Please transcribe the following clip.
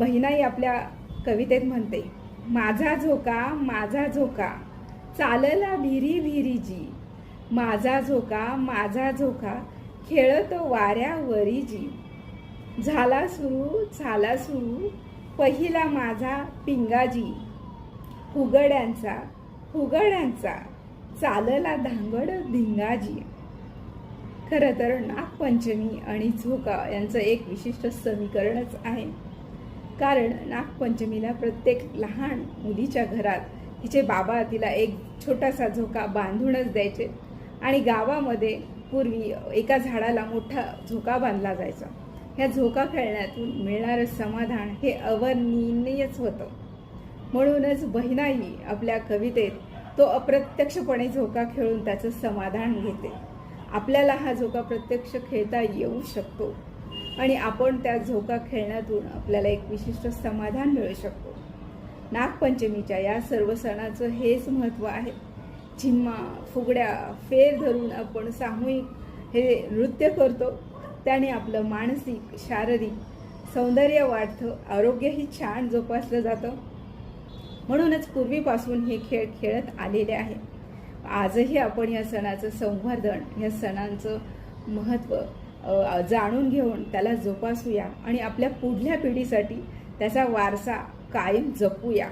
बहिणाई आपल्या कवितेत म्हणते माझा झोका माझा झोका चालला भिरी भिरीजी. माझा झोका माझा झोका खेळतो वाऱ्यावरी जी झाला सुरू झाला सुरू पहिला माझा पिंगाजी. फुगड्यांचा हुगड्यांचा चालला धांगड धिंगाजी. खरं तर नागपंचमी आणि झोका यांचं एक विशिष्ट समीकरणच आहे. कारण नागपंचमीला प्रत्येक लहान मुलीच्या घरात तिचे बाबा तिला एक छोटासा झोका बांधूनच द्यायचे आणि गावामध्ये पूर्वी एका झाडाला मोठा झोका बांधला जायचा. ह्या झोका खेळण्यातून मिळणारं समाधान हे अवर्णनीयच होतं. म्हणूनच बहिणाई आपल्या कवितेत तो अप्रत्यक्षपणे झोका खेळून त्याचं समाधान घेते. आपल्याला हा झोका प्रत्यक्ष खेळता येऊ शकतो. आणि आपण त्या झोका खेळण्यातून आपल्याला एक विशिष्ट समाधान मिळू शकतो. नागपंचमीच्या या सर्व सणाचं हेच महत्त्व आहे. झिम्मा फुगड्या फेर धरून आपण सामूहिक हे नृत्य करतो. त्याने आपलं मानसिक शारीरिक सौंदर्य वाढतं आरोग्यही छान जोपासलं जातं. म्हणूनच पूर्वीपासून हे खेळ खेळत आलेले आहे. आजही आपण या सणाचं संवर्धन या सणांचं महत्त्व जाणून घेऊन त्याला जोपासूया आणि आपल्या पुढल्या पिढीसाठी त्याचा वारसा कायम जपूया.